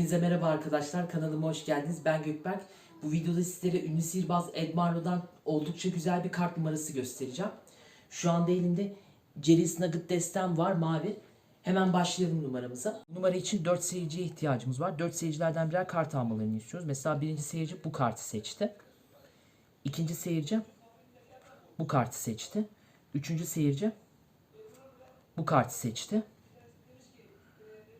Hepinize merhaba arkadaşlar. Kanalıma hoş geldiniz. Ben Gökberk. Bu videoda sizlere ünlü sihirbaz Ed Marlo'dan oldukça güzel bir kart numarası göstereceğim. Şu anda elimde Ceris Nugget destem var mavi. Hemen başlayalım numaramıza. Bu numara için 4 seyirciye ihtiyacımız var. 4 seyircilerden birer kart almalarını istiyoruz. Mesela birinci seyirci bu kartı seçti. İkinci seyirci bu kartı seçti. Üçüncü seyirci bu kartı seçti.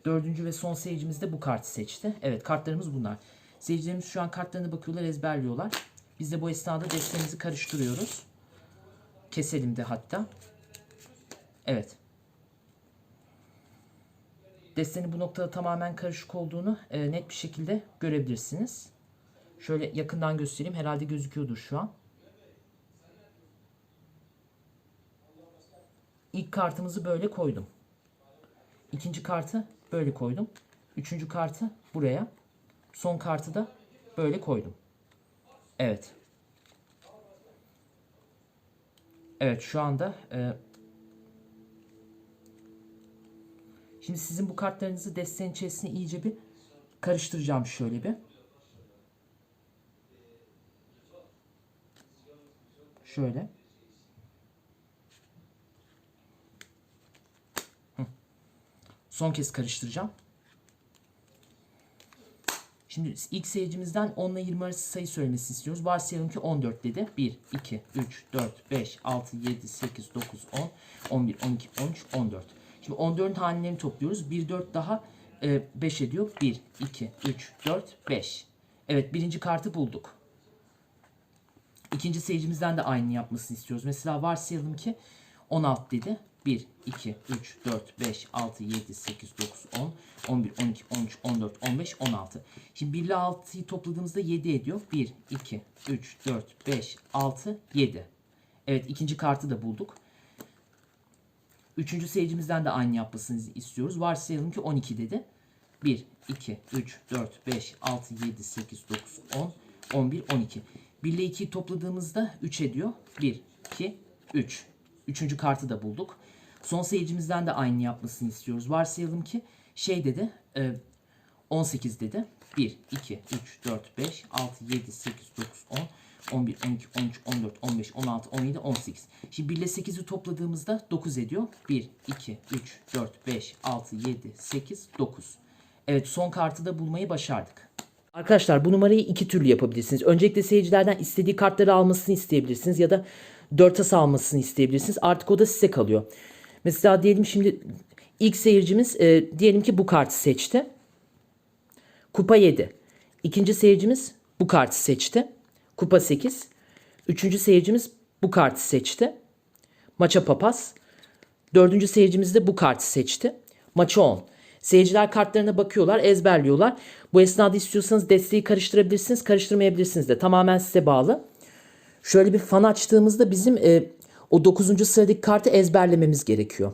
Dördüncü ve son seyircimiz de bu kartı seçti. Evet kartlarımız bunlar. Seyircilerimiz şu an kartlarına bakıyorlar, ezberliyorlar. Biz de bu esnada destemizi karıştırıyoruz. Keselim de hatta. Evet. Destenin bu noktada tamamen karışık olduğunu e, net bir şekilde görebilirsiniz. Şöyle yakından göstereyim. Herhalde gözüküyordur şu an. İlk kartımızı böyle koydum. İkinci kartı böyle koydum. Üçüncü kartı buraya. Son kartı da böyle koydum. Evet. Evet şu anda e, şimdi sizin bu kartlarınızı desteğin içerisine iyice bir karıştıracağım şöyle bir. Şöyle. Son kez karıştıracağım. Şimdi ilk seyircimizden 10 ile 20 arası sayı söylemesini istiyoruz. Varsayalım ki 14 dedi. 1, 2, 3, 4, 5, 6, 7, 8, 9, 10, 11, 12, 13, 14. Şimdi 14'ün hanelerini topluyoruz. 1, 4 daha e, 5 ediyor. 1, 2, 3, 4, 5. Evet birinci kartı bulduk. İkinci seyircimizden de aynı yapmasını istiyoruz. Mesela varsayalım ki 16 dedi. 1, 2, 3, 4, 5, 6, 7, 8, 9, 10, 11, 12, 13, 14, 15, 16. Şimdi 1 ile 6'yı topladığımızda 7 ediyor. 1, 2, 3, 4, 5, 6, 7. Evet ikinci kartı da bulduk. Üçüncü seyircimizden de aynı yapmasını istiyoruz. Varsayalım ki 12 dedi. 1, 2, 3, 4, 5, 6, 7, 8, 9, 10, 11, 12. 1 ile 2'yi topladığımızda 3 ediyor. 1, 2, 3. Üçüncü kartı da bulduk. Son seyircimizden de aynı yapmasını istiyoruz. Varsayalım ki şey dedi, e, 18 dedi. 1, 2, 3, 4, 5, 6, 7, 8, 9, 10, 11, 12, 13, 14, 15, 16, 17, 18. Şimdi 1 ile 8'i topladığımızda 9 ediyor. 1, 2, 3, 4, 5, 6, 7, 8, 9. Evet son kartı da bulmayı başardık. Arkadaşlar bu numarayı iki türlü yapabilirsiniz. Öncelikle seyircilerden istediği kartları almasını isteyebilirsiniz ya da 4 as almasını isteyebilirsiniz. Artık o da size kalıyor. Mesela diyelim şimdi ilk seyircimiz e, diyelim ki bu kartı seçti. Kupa 7. İkinci seyircimiz bu kartı seçti. Kupa 8. Üçüncü seyircimiz bu kartı seçti. Maça papaz. Dördüncü seyircimiz de bu kartı seçti. Maça 10. Seyirciler kartlarına bakıyorlar, ezberliyorlar. Bu esnada istiyorsanız desteği karıştırabilirsiniz, karıştırmayabilirsiniz de. Tamamen size bağlı. Şöyle bir fan açtığımızda bizim e, o 9. sıradaki kartı ezberlememiz gerekiyor.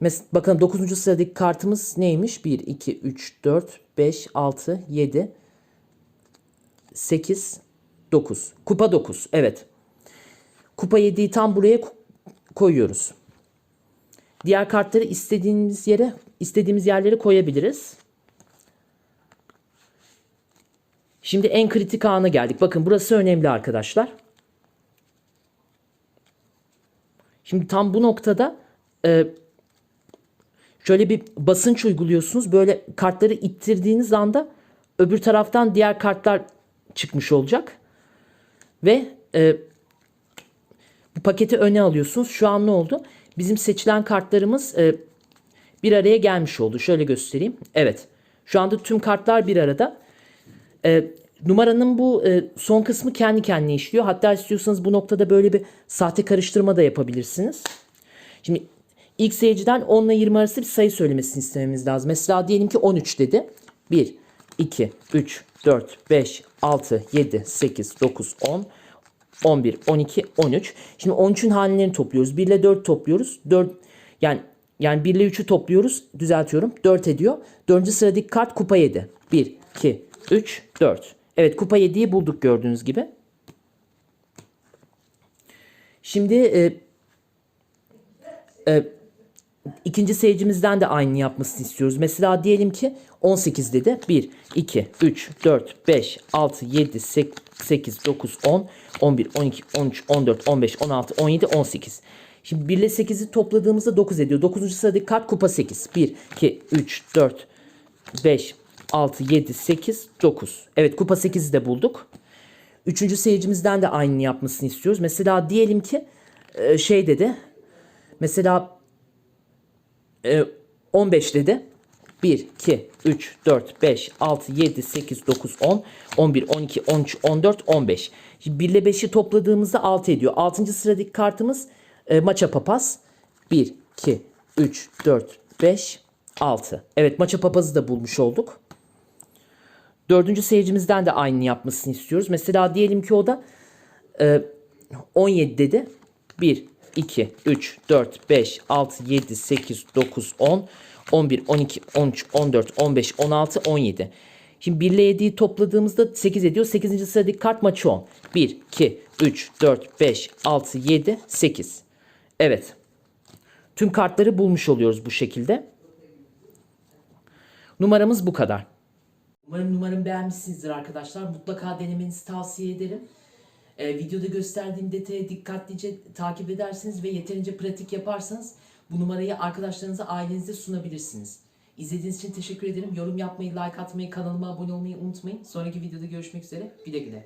Mesela bakın 9. sıradaki kartımız neymiş? 1, 2, 3, 4, 5, 6, 7, 8, 9. Kupa 9. Evet. Kupa 7'yi tam buraya ko- koyuyoruz. Diğer kartları istediğimiz yere, istediğimiz yerlere koyabiliriz. Şimdi en kritik ana geldik. Bakın burası önemli arkadaşlar. Şimdi tam bu noktada e, şöyle bir basınç uyguluyorsunuz. Böyle kartları ittirdiğiniz anda öbür taraftan diğer kartlar çıkmış olacak. Ve e, bu paketi öne alıyorsunuz. Şu an ne oldu? Bizim seçilen kartlarımız e, bir araya gelmiş oldu. Şöyle göstereyim. Evet. Şu anda tüm kartlar bir arada. E, numaranın bu e, son kısmı kendi kendine işliyor. Hatta istiyorsanız bu noktada böyle bir sahte karıştırma da yapabilirsiniz. Şimdi ilk seyirciden 10 ile 20 arası bir sayı söylemesini istememiz lazım. Mesela diyelim ki 13 dedi. 1, 2, 3, 4, 5, 6, 7, 8, 9, 10, 11, 12, 13. Şimdi 13'ün hanelerini topluyoruz. 1 ile 4 topluyoruz. 4 yani yani 1 ile 3'ü topluyoruz. Düzeltiyorum. 4 ediyor. 4. sıradaki kart kupa 7. 1, 2, 3, 4. Evet kupa 7'yi bulduk gördüğünüz gibi. Şimdi e, e, ikinci seyircimizden de aynı yapmasını istiyoruz. Mesela diyelim ki 18 dedi. 1, 2, 3, 4, 5, 6, 7, 8, 9, 10, 11, 12, 13, 14, 15, 16, 17, 18. Şimdi 1 ile 8'i topladığımızda 9 ediyor. 9. sıradaki kart kupa 8. 1, 2, 3, 4, 5, 6, 7, 8, 9. Evet kupa 8'i de bulduk. Üçüncü seyircimizden de aynını yapmasını istiyoruz. Mesela diyelim ki e, şey dedi. Mesela e, 15 dedi. 1, 2, 3, 4, 5, 6, 7, 8, 9, 10, 11, 12, 13, 14, 15. Şimdi 1 ile 5'i topladığımızda 6 ediyor. 6. sıradaki kartımız e, maça papaz. 1, 2, 3, 4, 5, 6. Evet maça papazı da bulmuş olduk. Dördüncü seyircimizden de aynını yapmasını istiyoruz. Mesela diyelim ki o da e, 17 dedi. 1, 2, 3, 4, 5, 6, 7, 8, 9, 10, 11, 12, 13, 14, 15, 16, 17. Şimdi 1 ile 7'yi topladığımızda 8 ediyor. 8. sıradaki kart maçı 10. 1, 2, 3, 4, 5, 6, 7, 8. Evet. Tüm kartları bulmuş oluyoruz bu şekilde. Numaramız bu kadar. Umarım numaramı beğenmişsinizdir arkadaşlar. Mutlaka denemenizi tavsiye ederim. Ee, videoda gösterdiğim detaya dikkatlice takip edersiniz ve yeterince pratik yaparsanız bu numarayı arkadaşlarınıza, ailenize sunabilirsiniz. İzlediğiniz için teşekkür ederim. Yorum yapmayı, like atmayı, kanalıma abone olmayı unutmayın. Sonraki videoda görüşmek üzere. Güle güle.